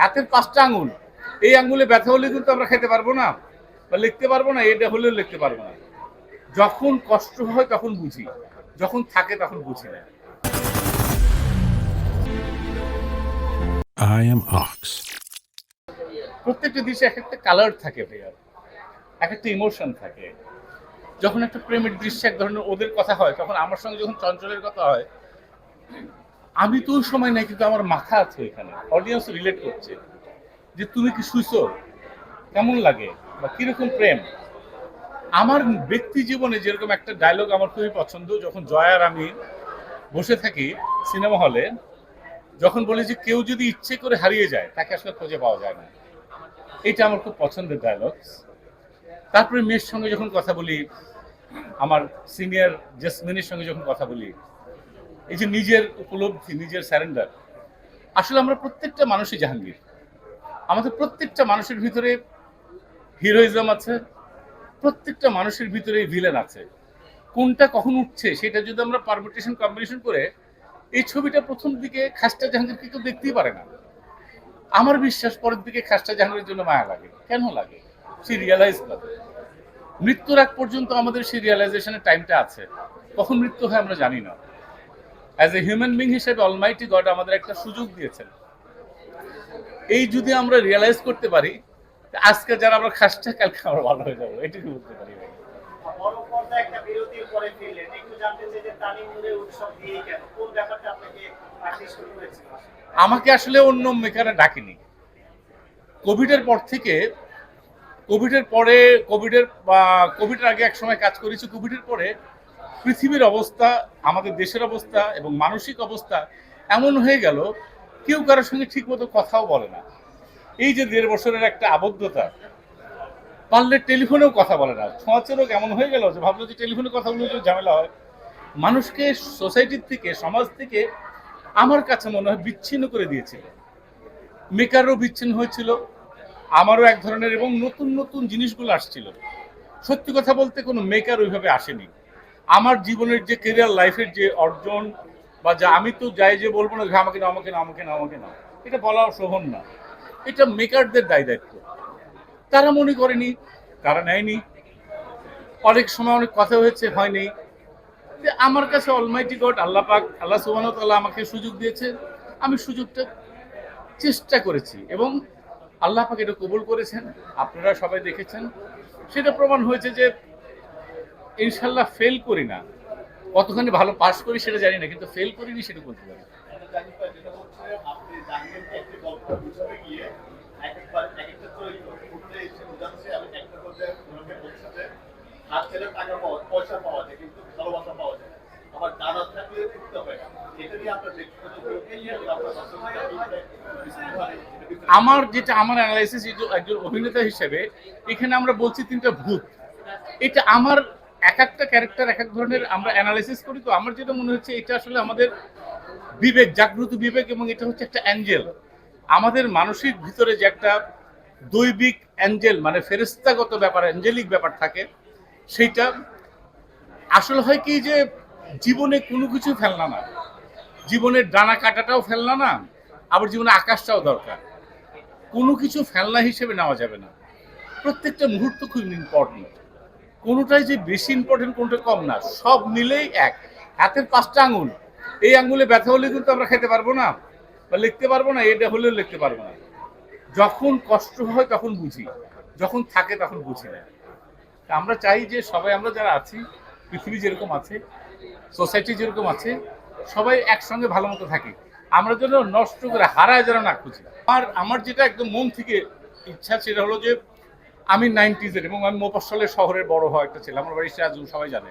হাতের পাঁচটা আঙুল। এই আঙুলে ব্যথা হলে কিন্তু আমরা খেতে পারব না বা লিখতে পারব না এটা হলেও লিখতে পারব না। যখন কষ্ট হয় তখন বুঝি যখন থাকে তখন বুঝি না. প্রত্যেকটা দৃশ্যে এক একটা কালার থাকে ভাইয়া এক একটা ইমোশন থাকে। যখন একটা প্রেমের দৃশ্যে এক ধরনের ওদের কথা হয় তখন আমার সঙ্গে যখন চঞ্চলের কথা হয় আমি তো ওই সময় নাই, কিন্তু আমার মাথা আছে এখানে অডিয়েন্স রিলেট করছে যে, তুমি কি শুইছো? কেমন লাগে? বা কীরকম প্রেম? আমার ব্যক্তি জীবনে যেরকম একটা ডায়লগ আমার খুবই পছন্দ, যখন জয় আর আমি বসে থাকি সিনেমা হলে যখন বলি যে, কেউ যদি ইচ্ছে করে হারিয়ে যায়, তাকে আসলে খুঁজে পাওয়া যায় না। এটা আমার খুব পছন্দের ডায়লগ তারপরে মেয়ের সঙ্গে যখন কথা বলি, আমার সিনিয়র জেসমিনের সঙ্গে যখন কথা বলি এই যে নিজের উপলব্ধি, নিজের স্যারেন্ডার আসলে আমরা প্রত্যেকটা মানুষই জাহাঙ্গীর। আমাদের প্রত্যেকটা মানুষের ভিতরে হিরোইজম আছে, প্রত্যেকটা মানুষের ভিতরে ভিলেন আছে। কোনটা কখন উঠছে সেটা যদি আমরা পারমিটেশন কম্বিনেশন করে, এই ছবিটা প্রথম দিকে খাস্টা জাহাঙ্গীরকে কেউ দেখতেই পারে না। আমার বিশ্বাস পরের দিকে খাস্টা জাহাঙ্গীরের জন্য মায়া লাগে। কেন লাগে? সে রিয়ালাইজ করে। মৃত্যুর আগ পর্যন্ত আমাদের সেই রিয়ালাইজেশনের টাইমটা আছে। কখন মৃত্যু হয় আমরা জানি না। অ্যাজ এ হিউম্যান বিং হিসেবে অলমাইটি গড আমাদের একটা সুযোগ দিয়েছেন। এই যদি আমরা রিয়ালাইজ করতে পারি আজকে যারা আমরা খাসটা কালকে আমরা ভালো হয়ে যাব। এটুকু বলতে পারি আমাকে আসলে অন্য মেকারে ডাকেনি। কোভিডের পর থেকে কোভিডের পরে কোভিডের কোভিডের আগে এক সময় কাজ করেছি কোভিডের পরে পৃথিবীর অবস্থা, আমাদের দেশের অবস্থা এবং মানসিক অবস্থা এমন হয়ে গেল, কেউ কারোর সঙ্গে ঠিকমতো কথাও বলে না। এই যে দেড় বছরের একটা আবদ্ধতা, পারলে টেলিফোনেও কথা বলে না। ছোঁয়াচে রোগ এমন হয়ে গেল যে ভাবলো যে টেলিফোনে কথা বলে ঝামেলা হয়। মানুষকে সোসাইটির থেকে, সমাজ থেকে আমার কাছে মনে হয় বিচ্ছিন্ন করে দিয়েছিল। মেকারও বিচ্ছিন্ন হয়েছিল, আমারও এক ধরনের এবং নতুন নতুন জিনিসগুলো আসছিল। সত্যি কথা বলতে কোনো মেকার ওইভাবে আসেনি। আমার জীবনের যে কেরিয়ার লাইফের যে অর্জন বা যা আমি তো যাই যে বলব না আমাকে না আমাকে না আমাকে না আমাকে না এটা বলা শোভন না। এটা মেকারদের দায় দায়িত্ব। তারা মনে করেনি, তারা নেয়নি। অনেক সময় অনেক কথা হয়েছে, হয়নি। আমার কাছে অলমাইটি গড আল্লাহ পাক, আল্লাহ সুবাহ তাল্লাহ আমাকে সুযোগ দিয়েছে আমি সুযোগটা চেষ্টা করেছি এবং আল্লাহ পাক এটা কবুল করেছেন। আপনারা সবাই দেখেছেন। সেটা প্রমাণ হয়েছে যে ইনশাল্লাহ ফেল করি না। কতখানি ভালো পাস করি সেটা জানি না, কিন্তু ফেল করিনি সেটা বলতে পারি। আমার যেটা, আমার অ্যানালাইসিস একজন অভিনেতা হিসেবে, এখানে আমরা বলছি তিনটা ভূত। এটা আমার এক একটা ক্যারেক্টার এক এক ধরনের আমরা অ্যানালাইসিস করি। তো আমার যেটা মনে হচ্ছে, এটা আসলে আমাদের বিবেক, জাগ্রত বিবেক এবং এটা হচ্ছে একটা অ্যাঞ্জেল আমাদের মানসিক ভিতরে যে একটা দৈবিক অ্যাঞ্জেল মানে ফেরিস্তাগত ব্যাপার অ্যাঞ্জেলিক ব্যাপার থাকে, সেইটা আসলে হয় কি যে জীবনে কোনো কিছু ফেলনা না। জীবনের ডানা কাটাটাও ফেলনা না, আবার জীবনে আকাশটাও দরকার। কোনো কিছু ফেলনা হিসেবে নেওয়া যাবে না। প্রত্যেকটা মুহূর্ত খুব ইম্পর্টেন্ট কোনোটাই যে বেশি ইম্পর্টেন্ট কোনটা কম না। সব মিলেই এক। হাতের পাঁচটা আঙুল। এই আঙুলে ব্যথা হলে কিন্তু আমরা খেতে পারব না। বা লিখতে পারব না, এটা হলেও লিখতে পারব না। যখন কষ্ট হয় তখন বুঝি। যখন থাকে তখন বুঝি না। আমরা চাই যে সবাই, আমরা যারা আছি, পৃথিবী যেরকম আছে, সোসাইটি যেরকম আছে, সবাই একসঙ্গে ভালো মতো থাকি। আমরা যেন নষ্ট করে হারায় যেন না খুঁজি। আর আমার যেটা একদম মন থেকে ইচ্ছা সেটা হলো যে আমি নাইনটিজের এবং আমি মোপাসলের শহরের বড় হওয়া একটা ছেলে, আমার বাড়ি সিরাজুল সবাই জানে।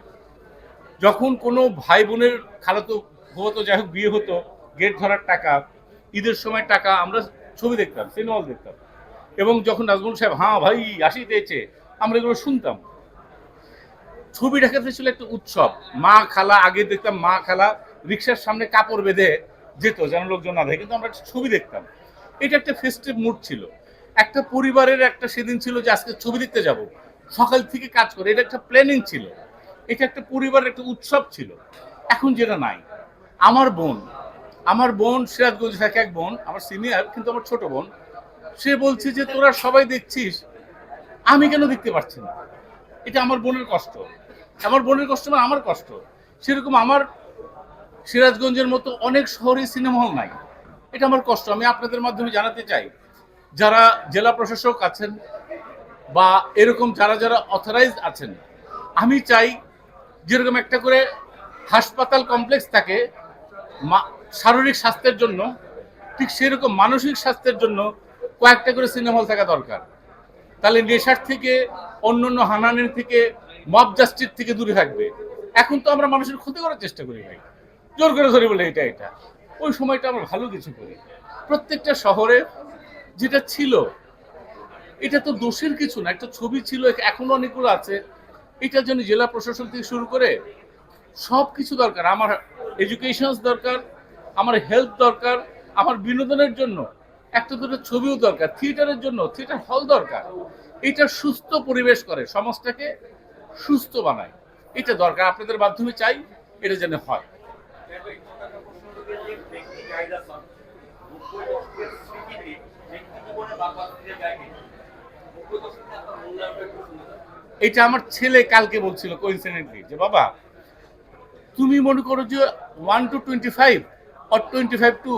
যখন কোনো ভাই বোনের খালাতো হতো যাই হোক বিয়ে হতো, গেট ধরার টাকা, ঈদের সময় টাকা, আমরা ছবি দেখতাম সিনেমা দেখতাম। এবং যখন নাজমুল সাহেব হ্যাঁ ভাই আসিতেছে আমরা এগুলো শুনতাম। ছবি দেখাতে ছিল একটা উৎসব। মা, খালা, আগে দেখতাম মা, খালা রিক্সার সামনে কাপড় বেঁধে যেত, যেন লোকজন না দেখে, কিন্তু আমরা ছবি দেখতাম। এটা একটা ফেস্টিভ মুড ছিল। একটা পরিবারের একটা সেদিন ছিল যে আজকে ছবি দেখতে যাব। সকাল থেকে কাজ করে, এটা একটা প্ল্যানিং ছিল। এটা একটা পরিবারের একটা উৎসব ছিল। এখন যেটা নাই। আমার বোন আমার বোন সিরাজগঞ্জে থাকে এক বোন, আমার সিনিয়র কিন্তু আমার ছোট বোন। সে বলছে যে, তোরা সবাই দেখছিস, আমি কেন দেখতে পাচ্ছি না? এটা আমার বোনের কষ্ট। আমার বোনের কষ্ট মানে আমার কষ্ট। সেরকম আমার সিরাজগঞ্জের মতো অনেক শহরে সিনেমা হল নাই। এটা আমার কষ্ট। আমি আপনাদের মাধ্যমে জানাতে চাই। যারা জেলা প্রশাসক আছেন বা এরকম যারা যারা অথরাইজ আছেন, আমি চাই যেরকম একটা করে হাসপাতাল কমপ্লেক্স থাকে শারীরিক স্বাস্থ্যের জন্য, ঠিক সেরকম মানসিক স্বাস্থ্যের জন্য কয়েকটা করে সিনেমা হল থাকা দরকার। তাহলে নেশার থেকে অন্য অন্য হানানের থেকে মব জাস্টিস থেকে দূরে থাকবে। এখন তো আমরা মানুষের ক্ষতি করার চেষ্টা করি ভাই। জোর করে ধরে বলে এটা এটা। ওই সময়টা আমরা ভালো কিছু করি। প্রত্যেকটা শহরে যেটা ছিল, এটা তো দোষের কিছু না, একটা ছবি ছিল, এখনও অনেকগুলো আছে। এটার জন্য জেলা প্রশাসন থেকে শুরু করে সব কিছু দরকার। আমার এডুকেশন দরকার, আমার হেলথ দরকার, আমার বিনোদনের জন্য একটা দুটো ছবিও দরকার থিয়েটারের জন্য থিয়েটার হল দরকার। এটা সুস্থ পরিবেশ করে, সমাজটাকে সুস্থ বানায়। এটা দরকার, আপনাদের মাধ্যমে চাই, এটা যেন হয়। এটা আমার ছেলে কালকে বলছিল কোইন্সিডেন্টলি যে, বাবা, তুমি মনে করো যে one two twenty five or twenty five two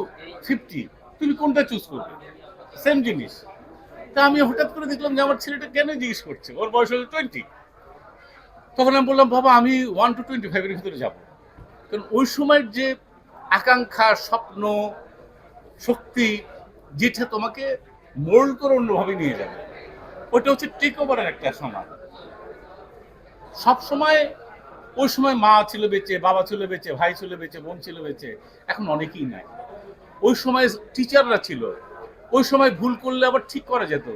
fifty তুমি কোনটা চুজ করবে? সেম জিনিস। তা আমি হঠাৎ করে দেখলাম যে আমার ছেলেটা কেন জিজ্ঞেস করছে? ওর বয়স হলো টোয়েন্টি তখন আমি বললাম, বাবা, আমি ওয়ান টু টোয়েন্টি ফাইভের ভিতরে যাব। কারণ ওই সময়ের যে আকাঙ্ক্ষা, স্বপ্ন, শক্তি, যেটা তোমাকে মোল্ড করে অন্যভাবে নিয়ে যাবে, ওটা হচ্ছে টেক ওভারের একটা সময়। সব সময়, ওই সময় মা ছিল বেঁচে, বাবা ছিল বেঁচে, ভাই ছিল বেঁচে, বোন ছিল বেঁচে, এখন অনেকেই নাই। ওই সময় টিচাররা ছিল, ওই সময় ভুল করলে আবার ঠিক করা যেত।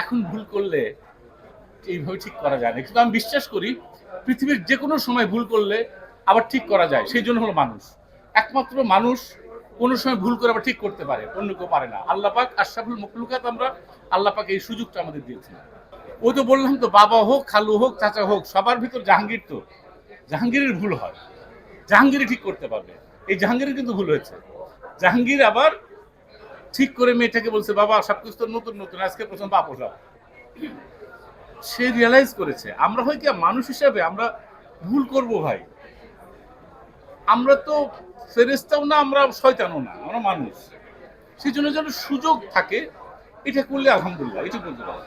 এখন ভুল করলে এইভাবে ঠিক করা যায় না। কিন্তু আমি বিশ্বাস করি, পৃথিবীর যে কোনো সময় ভুল করলে আবার ঠিক করা যায়, সেই জন্য হলো মানুষ। একমাত্র মানুষ কোনো সময় ভুল করে আবার ঠিক করতে পারে, অন্য কেউ পারে না। আল্লাহ পাক আশরাফুল মকলুকাত আমরা আল্লাহ পাক এই সুযোগটা আমাদের দিয়েছেন। ওই তো বললাম তো, বাবা হোক, খালু হোক, চাচা হোক, সবার ভিতর জাহাঙ্গীর তো। জাহাঙ্গীরের ভুল হয়। জাহাঙ্গীরই ঠিক করতে পারবে। এই জাহাঙ্গীরের কিন্তু ভুল হয়েছে। জাহাঙ্গীর আবার ঠিক করে মেয়েটাকে বলছে, বাবা, সবকিছু তো নতুন নতুন। আজকে প্রথম বাপ সে রিয়েলাইজ করেছে, আমরা হয় কি, মানুষ হিসাবে আমরা ভুল করব ভাই। আমরা তো ফেরেস্তাও না, আমরা শয়তানও না, আমরা মানুষ। সেই জন্য যেন সুযোগ থাকে, এটা করলে আলহামদুলিল্লাহ এটা বলতে পারব।